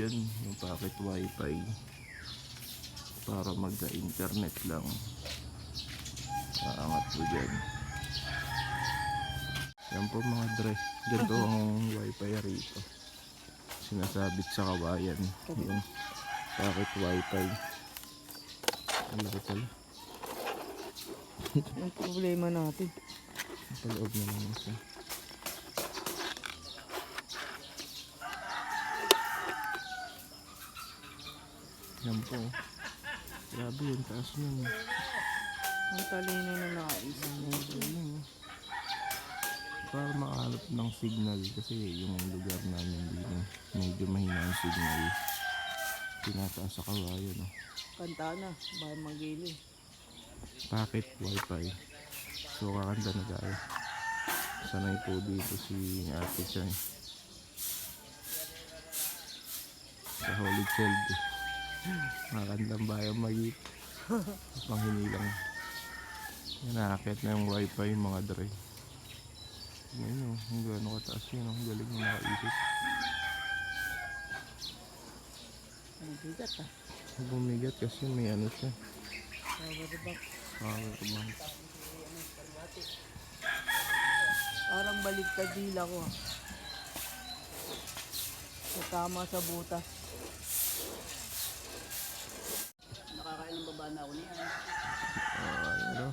dyan, yung packet wifi para magka-internet lang. Aangat po dyan. Yan po mga dre. Ganito ang wifi rito. Sinasabit sa kawayan. Yung packet wifi. Ano ba pala? Ang problema natin. Paloob na lang isa. Yan po. Grabe yung taas niyan. Ang talino na nakaisip. Ano, para makahanap ng signal kasi yung lugar namin dito medyo mahina ang signal. Tinataas sa kawayan. No? Kanta na. Baka magili. Packet wifi. So kakanta na tayo. Sanay po dito si ate eh. Sa Holy Child. eh. Makakandang bayan magit. Panghinilang. Yan nakakit na yung wifi mga dre. Ngayon o, kung gaano kataas yun. Ang galing mo nakaisip. Ang bigat ah. Bumigat kasi may ano siya. Power bank. Power bank. Parang baligtad dila ko ah. Sa tama sa butas. Nakakain ng baba na ako niyan. Oh, ano?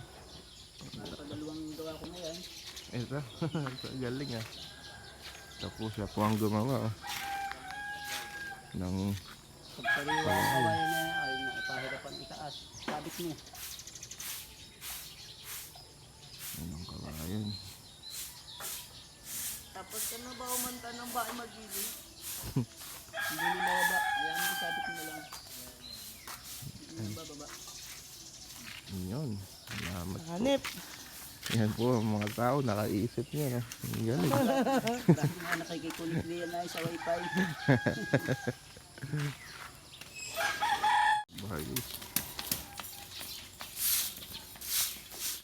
Nakadalawang gawa ko na yan. Ito, galing ah. Ito po siya po ang gumawa oh. ng Pag sariwa ang kawayan na yan, ay napahirapan itaas. Sabit mo. ng kawayan. Tapos ka na ba umanta ng bahay magili? Hindi mo mababa. Yan mo sabit mo lang. Bababa. Yun. Salamat. Hanip. Yan po ang mga tao nakaisip niya. No? Ang galing. Dahil nga nakikikulit niya na sa wifi. Bahayos.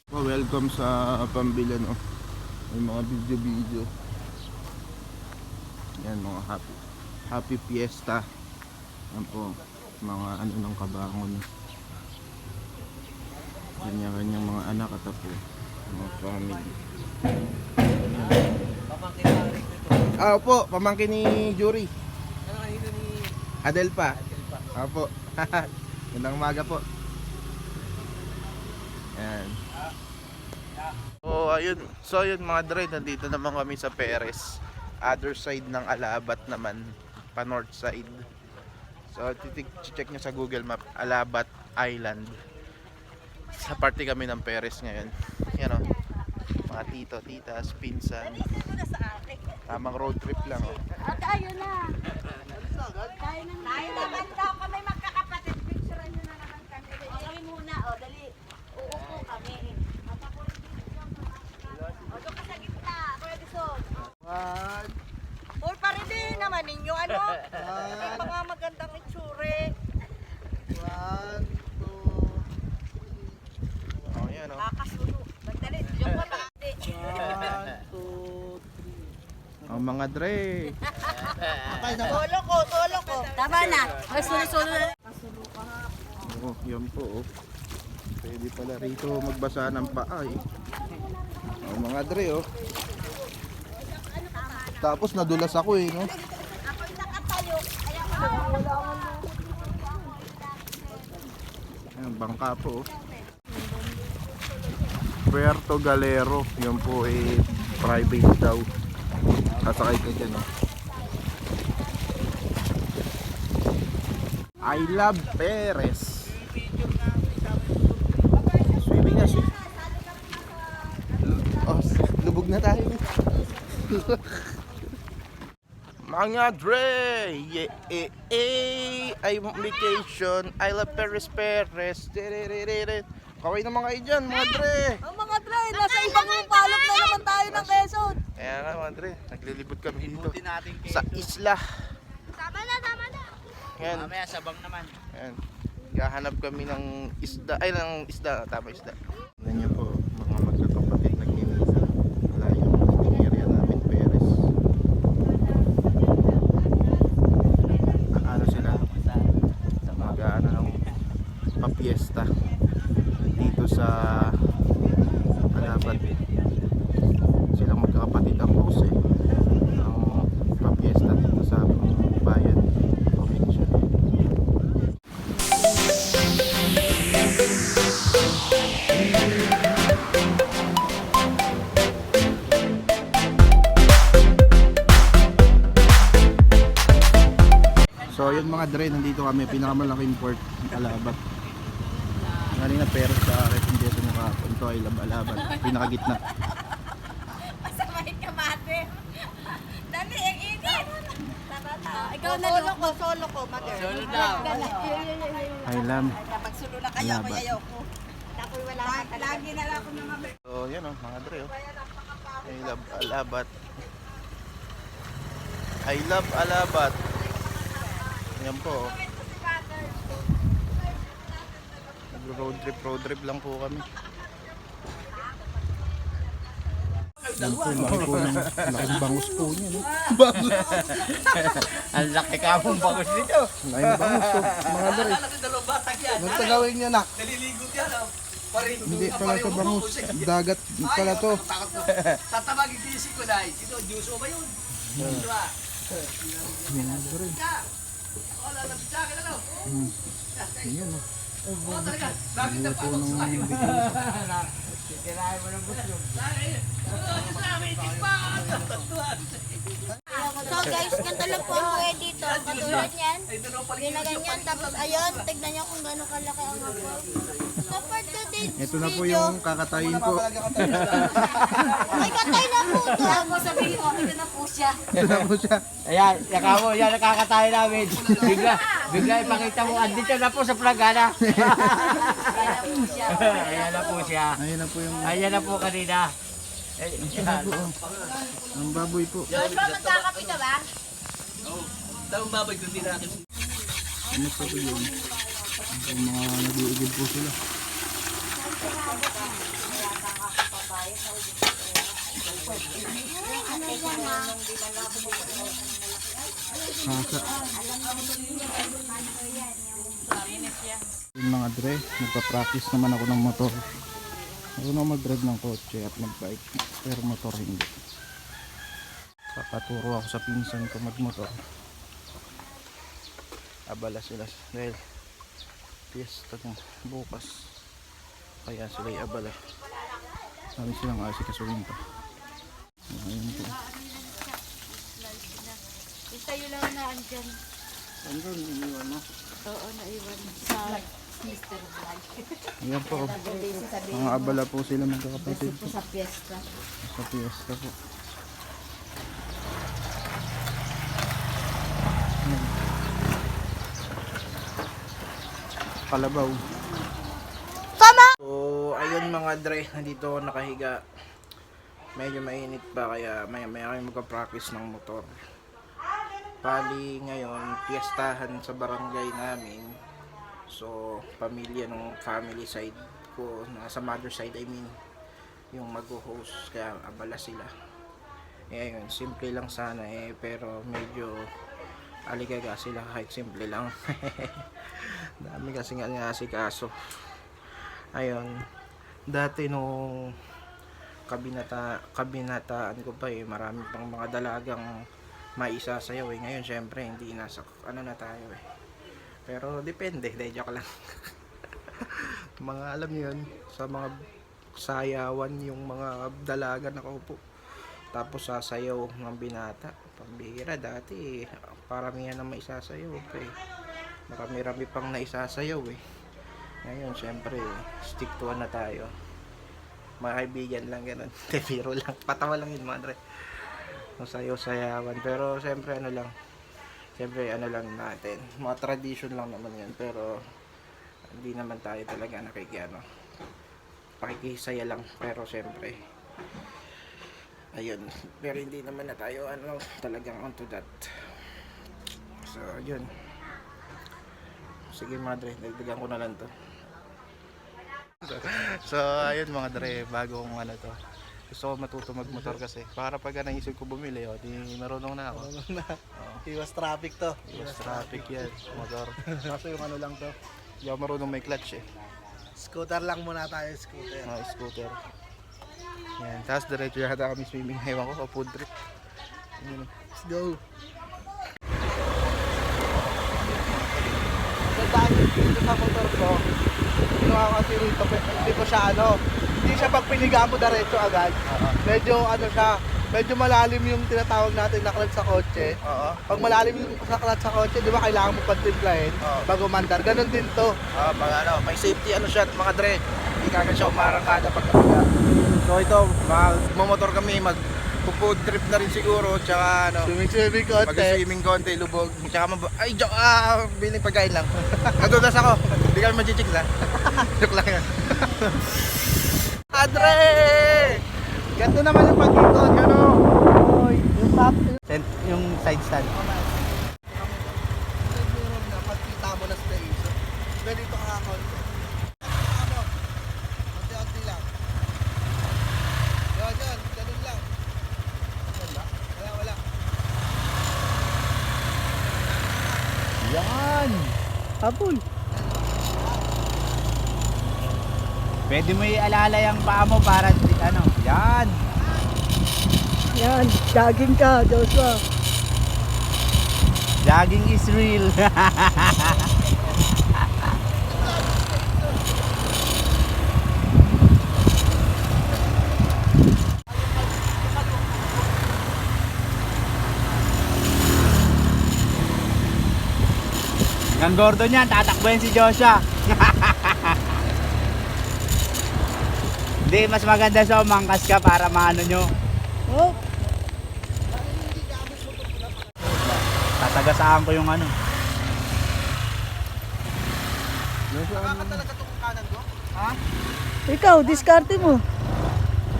Oh, welcome sa Pambilan. Oh. May mga video-video. Yan mga happy. Happy Fiesta. Yan po. Mga ano ng kabangon. Kanya-kanyang mga anak at po. Mga family. Ah, po, pamangkin ni Jury. Adel pa. Apo. Gandang umaga po. Yan. Oh, ayun. So, ayun mga dre, nandito naman kami sa Perez. Other side ng Alabat naman, pa north side. So, titik check nyo sa Google Map, Alabat Island. Sa party kami ng Perez ngayon. Yan o. Mga tito, titas, pinsan. Tamang road trip lang oh. Tayo na. Tayo na. Tayo naman daw kami magkakapatid. Picturean nyo na naman kami. O kami muna. O dali. Uupo kami. O doon ka sa gitna. Kuya Bison. One. Or pa rin din naman ninyo. Ano? May mga magandang itsure. One, two, Oh, yan oh. Kakasulo. Dali. Yung wala. one, two, three. Oh, mga dre. Solo ko. Solo ko. Tama na. Ay, sulo-sulo na. Oh, yan po oh. Pwede pala rito magbasa ng paa eh. Oh, mga dre oh. Tapos nadulas ako eh, no? Ako'y nakatayo. Kaya wala Ayan, bangka po. Puerto Galero, yun po eh private daw. Sasakay ka dyan oh. I love Perez. Swimming na swimming. Oh, lubog na tayo. Mga Dre! Yeah, eh, eh, ay vacation. I love Perez. Diriririt. Kaway na mga dyan, mga Dre. Ang mga dre, nasa ibang palok na naman tayo ng Quezon. Kaya nga mga Dre, naglilibot kami dito. Sa isla. Tama na, tama na. Yan. Mamaya sabang naman. Yan. Gahanap kami ng isda. Ay, ng isda. Tama isda. Ano niyo po, mga magkakapatid na kinisa. Layo ng area namin, Perez. Ano dito sa Alabat. Silang magkakapatid ang host eh. Ang papiesta dito sa bayan, probinsya. So yun mga dre, nandito kami, pinakamalaking port Alabat. Pero sa repuntesa nyo kahapon, ito ay Lab Alabat, pinakagitna. Masamahin ka, mate. Dali, ang init. Ikaw na Solo ko, solo ko, mother. Solo daw. Ay lam. Magsulo na kayo, Alabat. kuya Yoko. Ako'y wala ka. Lagi na lang ako ng mga So yan oh, mga dre oh. I love Alabat. I love Alabat. Yan po oh. Nag-road trip, road trip lang po kami. Yan po, laki po ng, laking bangus po niya. No? Ang laki ka mong bagos nito. Laking bangus po, mga dre. dalawang batag yan. Ano tagawin niya, nak? Naliligo yan. ah. Parin, Hindi pala to bangus, dagat pala to. Tatabagin kisi ko dahil. Ito, Diyoso ba yun? Diba? Mga dre. Wala na sa akin ano? Hmm. Yan oh. Oo talaga. Lagi na pa Po ng Kirahin mo ng gusto. So guys, ganito lang po ang dito. Katulad niyan, Ito na ginaganyan. Tapos ayun, tignan niyo kung gano'ng kalaki ang hapon. So for today's Ito na po video, yung kakatayin po. may katay na po to. Ako sabihin ko, ito na po siya. Ito na po siya. Ayan, yaka mo, yan nakakatayo namin. Bigla, bigla ipakita mo, andito na po sa plagana. Kaya na po siya. Ayan na po siya. Ayun na po yung Ayan na po kanina. Eh, yan. po. Ang baboy po. Doon ba magkakapi ka ba? Tawang babay ko din natin. Ano po po yun? Yung mga nag-iigib po sila. Hasa. Yung mga dre, nagpa-practice naman ako ng motor. Marunong mag-drive ng kotse at mag-bike, pero motor hindi. Papaturo ako sa pinsan ko magmotor. Abala sila dahil piyesta bukas. Kaya sila ay abala. Sabi silang asi kasuling pa. Ayun po. Itayo lang na andyan. Andun, iniwan mo. Oo, naiwan sa Mr. Vlog. Ayan po. Mga abala po sila magkakapatid po Sa piyesta. sa piyesta po. Ayan. Kalabaw. Tama! So, ayun mga dre, nandito ako nakahiga. Medyo mainit pa kaya maya maya kayo magka-practice ng motor. Bali ngayon, piyestahan sa barangay namin. So, pamilya ng family side ko, nasa mother side I mean, yung mag-host kaya abala sila. Eh, ayun, simple lang sana eh, pero medyo aligaga sila kahit simple lang. Dami kasi nga nga si kaso. Ayun. Dati nung kabinata kabinataan ko pa eh marami pang mga dalagang maisasayaw eh. Ngayon syempre hindi nasa ano na tayo eh. Pero depende de joke lang. Mga alam yun sa mga sayawan yung mga dalaga nakaupo tapos sasayaw ng binata pambihira dati paramihan na maisasayaw eh marami-rami pang naisasayaw eh ngayon, syempre, stick to one na tayo. Mga lang ganun. Te, biro lang. Patawa lang yun, madre. Masayaw sayawan. Pero, syempre, ano lang. Syempre, ano lang natin. Mga tradition lang naman yan. Pero, hindi naman tayo talaga nakikiano. Pakikisaya lang. Pero, syempre, ayun. Pero, hindi naman na tayo, ano, talagang onto that. So, yun. Sige madre, dagdagan ko na lang to. So, ayun mga dre, bago kong ano to. Gusto ko matuto magmotor kasi. Para pag naisip ko bumili, oh, di marunong na ako. Iwas traffic to. Iwas traffic yan, motor. Kaso yung ano lang to, hindi ako marunong may clutch eh. Scooter lang muna tayo, scooter. Mga scooter. Yan. Tapos diretso yata kami swimming. Ewan ko, o food trip. Yun. Let's go. Tandaan dito sa motor ko, ginawa ko kasi rito, hindi ko siya ano, hindi siya pag piniga mo diretso agad. Medyo ano siya, medyo malalim yung tinatawag natin na clutch sa kotse. Oo. Pag malalim yung sa clutch sa kotse, di ba kailangan mo pagtimplahin Oo. bago mandar. Ganon din to. Ah, pag ano, may safety ano siya, mga dre. Hindi kagad siya umarangkada pag. So ito, magmamotor kami, mag food trip na rin siguro, tsaka ano, Swimming-swimming konti. mag-swimming konti, lubog, tsaka mab- ay, joke, ah, biling pagkain lang. Nadudas ako, hindi kami mag-chicks ha. joke lang yan. Adre! Ganto naman yung pag-ikot, ano? Yung top, Yung side stand. meron na pagkita mo na station. Ganito ka kakonti. Ano? Konti-konti lang. Yan, yan. Ganun lang. Wala? Wala, wala. Yan! Habol! Pwede mo ialala yung paa mo para ano, yan! Yan, jogging ka, Joshua. Jogging is real. Ang Gordon yan, tatakbuhin si Joshua. Hindi, mas maganda sa umangkas ka para maano nyo. Oh, Tatagasaan ko yung ano. Nakaka talaga itong kanan ko? Ikaw, diskarte mo.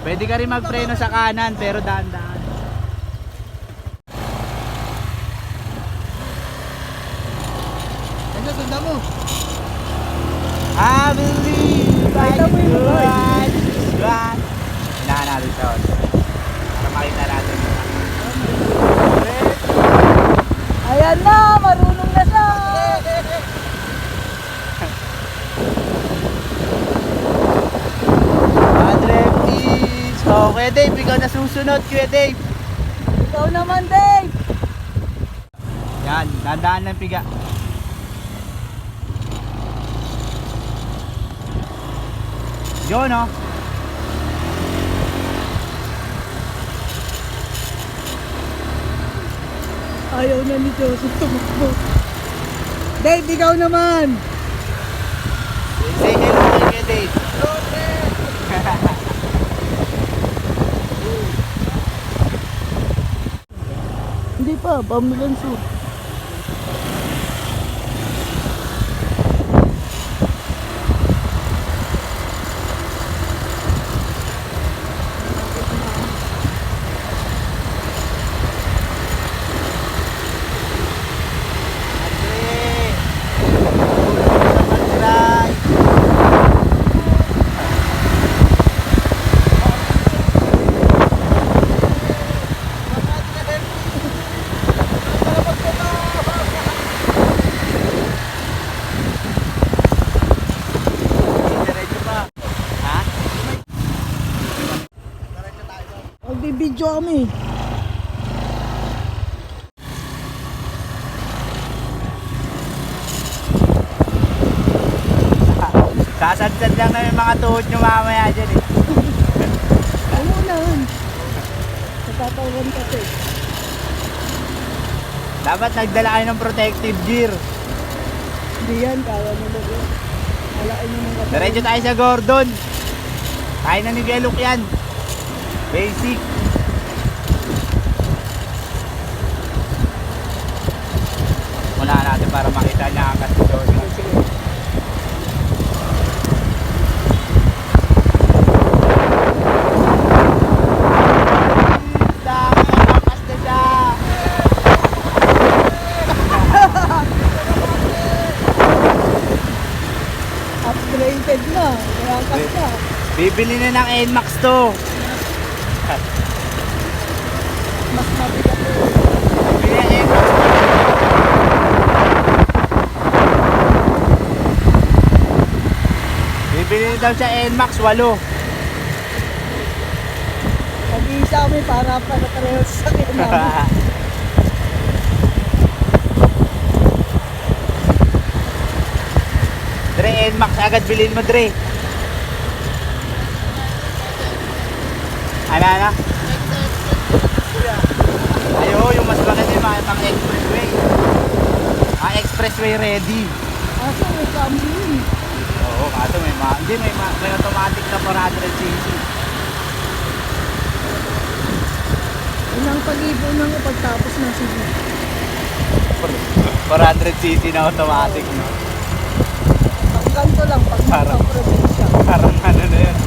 Pwede ka rin magpreno sa kanan pero dahan-dahan. Ano, sundan mo. I believe I can do boy. it. Right. Hinahan natin siya. Para makita natin. Ayan na, marunong na siya. Andre, please. Oh, Kuya Dave, ikaw na susunod, Kuya Dave. Ikaw naman, Dave. Yan, dadaan ng piga. Yun, oh. Ayaw na ni Joseph tumakbo. Dave, ikaw naman. Say hello kay Dave. Hindi pa, pamulan shoot. Diretso pa. Ha? Magbibidyo kami. Sasadsad lang na yung mga tuhod nyo mamaya dyan eh. Mo na. Natatawan kasi. Dapat nagdala kayo ng protective gear. Hindi yan, kaya nila yun. Alain mo ng katawan. Diretso tayo sa Gordon. Tayo na ni Geluk yan. Basic. Muna natin ang kasi Upgraded na. Kaya kasa. Bibili na ng NMAX to. Mas mabigat. Bibili ng NMAX. Daw siya NMAX 8. Pag-iisa kami para para pareho sa sakyan namin. Dre, NMAX agad bilhin mo, Dre. Ano, ano? Ayo, yung mas maganda yung mga pang expressway. Ah, expressway ready. Aso may cambio. Oo, kaso may ma hindi may ma may automatic na 400cc. Unang pag-ibo nang pagtapos ng sige. 400cc na automatic, no? Ang ganito lang pag Parang- probinsya. Parang ano na yun.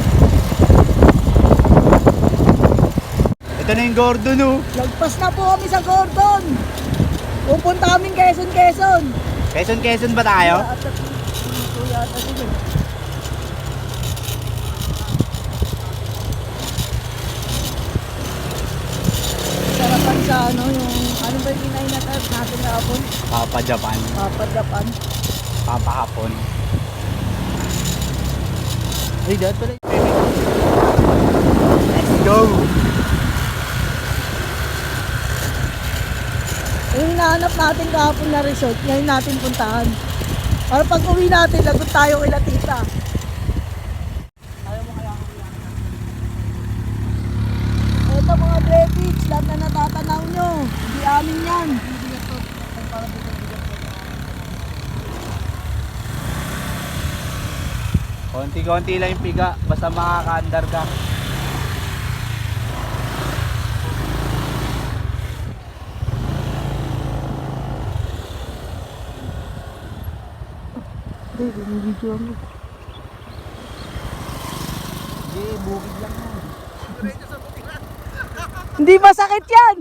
Ito na yung Gordon, oh. Lagpas na po kami sa Gordon. Pupunta kami Quezon, Quezon. Quezon, Quezon ba tayo? Yata, dito yata sa ano, yung ano ba yung kinain na natin kahapon? Papa Japan. Papa Japan. Papa Hapon. Ay, dahil pala. Let's go! Yung hinahanap natin kahapon na resort, ngayon natin puntahan. Para pag uwi natin, lagot tayo kay Tita. Ito mga breakage, lahat na natatanaw nyo. Hindi amin yan. Konti-konti lang yung piga, basta makaka-andar ka. Hindi, binibidyo mo. Hindi, bukid lang yan. Hindi masakit yan!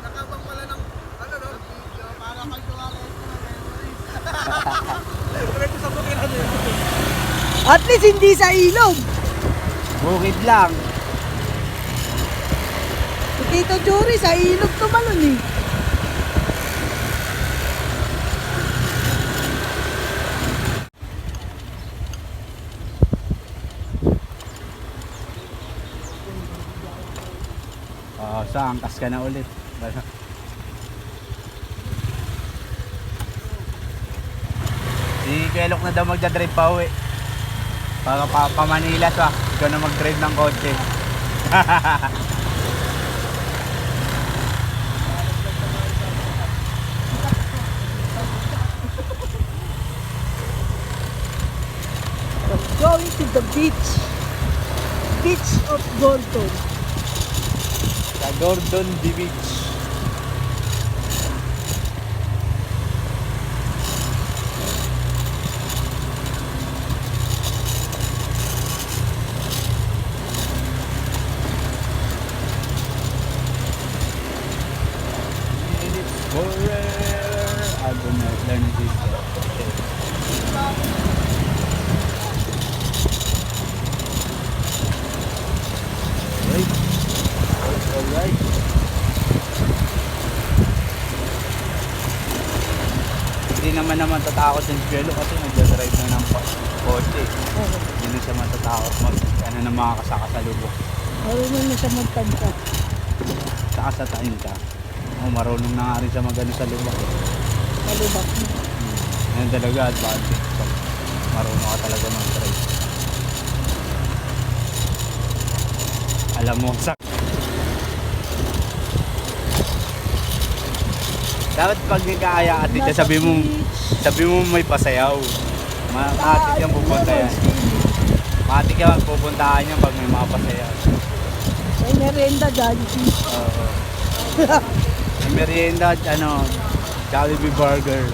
Nakabang pala ng, ano no, video, para kay Suarez na memories. Diretso sa bukiran yun. At least hindi sa ilog. Bukid lang. Si Tito Jury, sa ilog tumalon eh. Oo, sa angkas ka na ulit. Si Kelok na daw magdadrive pa uwi. Para pa, pa Manila siya. Ikaw na mag-drive ng kotse. Going to the beach. Beach of Gordon. Sa Gordon D. Beach. Forever. I will not learn this. Right. Alright. Hindi naman naman tatakot yung Pielo kasi nagdadrive na ng kotse. Hindi na siya matatakot mag ano na mga kasakasalubong. Marunong na siya magtagka. Saka sa tain ka. Oh, marunong na nga rin siya mag ano sa lubak. Eh. Malubak na. Yan talaga advantage. Pag marunong ka talaga mag-drive. Alam mo, sa... Dapat pag nagkaaya ka dito, sabi mo, sabi mo may pasayaw. Matik yung pupunta yan. Matik yung pupuntahan yan pag may mga pasayaw. May merienda Jollibee. Oo. Ang merienda, ano, Jollibee Burger.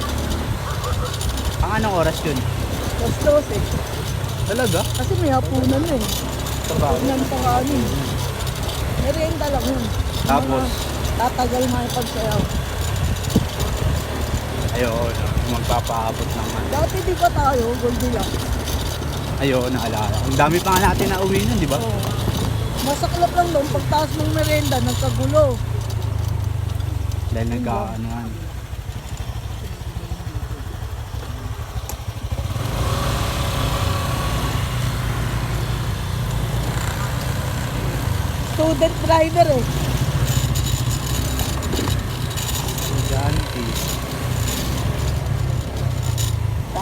Ang anong oras yun? Bastos eh. Talaga? Kasi may hapunan na eh. Trabaho. Hapunan pa kanin. Merienda lang yun. Tapos? Mga Tatagal mga pagsayaw. Ayun, magpapaabot naman. Dati di ba tayo, gondi lang. Ayun, naalala. Ang dami pa nga natin na uwi nun, di ba? Oo. Masaklap lang doon, pagtaas ng merenda, nagkagulo. Dahil diba? nagkaano ano. Student driver eh.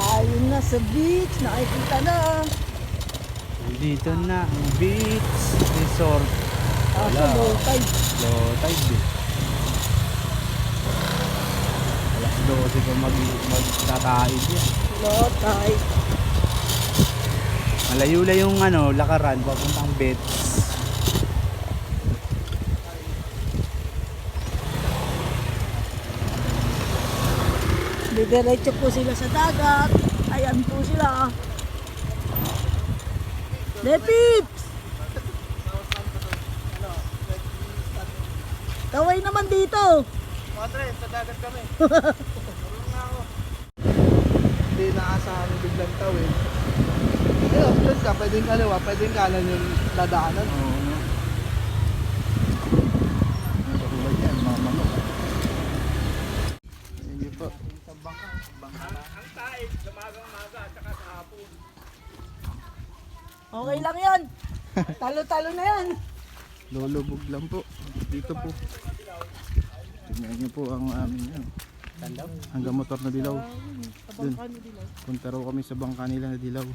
Tayo na sa beach, nakikita na. Dito na ang beach resort. Kaso Wala. low tide. Low tide eh. Alas 12 pa mag, magtataid yan. Low tide. Malayo lang yung ano, lakaran, papuntang bets. Didiretso po sila sa dagat. Ayan po sila. Lepips! Kaway naman dito. Mga tre, sa dagat kami. Hindi naasahan yung biglang tawid. Eh, option ka, pwedeng kaliwa, pwedeng kanan yung dadaanan. Oo. no? Katulad yan, mga manok. Hindi po. Okay lang yan. Talo-talo na yan. Lulubog lang po. Dito po. Tingnan niyo po ang aming ano. Hanggang motor na dilaw. Dun. Punta raw kami sa bangka nila na dilaw.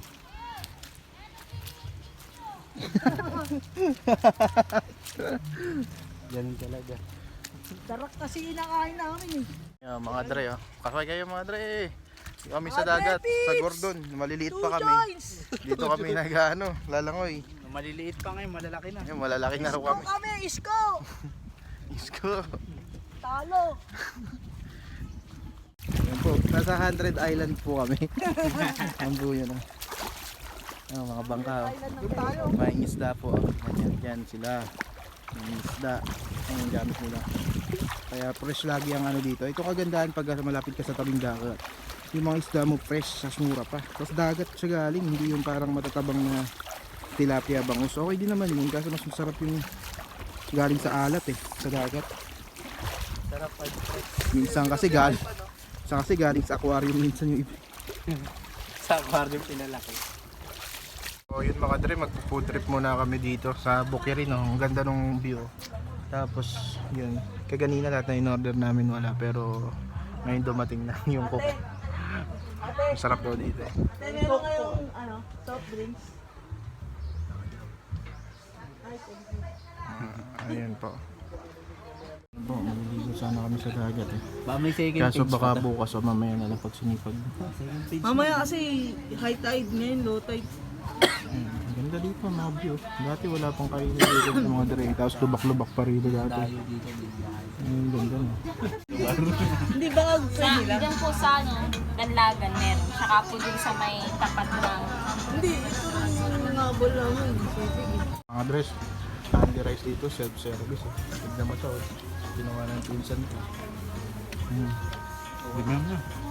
Ganun talaga. Tarak kasi inakain namin eh. Yan, mga dre, oh. Kasay kayo mga dre. Kami sa dagat, sa Gordon. Maliliit Two pa kami. joints. Dito kami nag-ano, lalangoy. Maliliit pa ngayon, malalaki na. Ayun, malalaki na raw kami. kami, isko. Isko. Talo. Yan po, nasa 100 island po kami. ang buyo na. Ang mga bangka. Oh. May isda po. oh. Yan, yan sila. May isda. Ang yung gamit nila. Kaya fresh lagi ang ano dito. Ito kagandahan pag malapit ka sa tabing dagat. Yung mga isda mo fresh, sa mura pa. Tapos dagat siya galing, hindi yung parang matatabang na tilapia bangus. Okay din naman yun, kasi mas masarap yung galing sa alat eh, sa dagat. Sarap ay Yung isang kasi galing, isang kasi galing sa aquarium minsan yung sa aquarium pinalaki. So yun mga dre, magpo-food trip muna kami dito sa Bukirin. Oh. Ang ganda ng view. Tapos yun, kaganina lahat na in-order namin wala pero ngayon dumating na yung cook. Masarap daw dito. Meron kayong ano, soft drinks. Ayun po. Po, maliligo sana kami sa dagat eh. Ba may second Kaso page baka pa bukas o mamaya na lang pag sinipag. Second page. Mamaya kasi high tide ngayon, low tide. Ang ganda dito mga view. Dati wala pang kainin dito sa mga dre. Tapos lubak-lubak pa rito dati. Tayo dito din. Ayun, ganda no. Hindi ba Sa, dyan po sa ano, Danlagan meron. Tsaka po din sa may tapat ng... Hindi, ito rin yung. Sisig eh. Mga dress, candy rice dito, self-service. Eh. Tignan mo to. oh. Ginawa ng pinsan ko. Hmm. Tignan mo.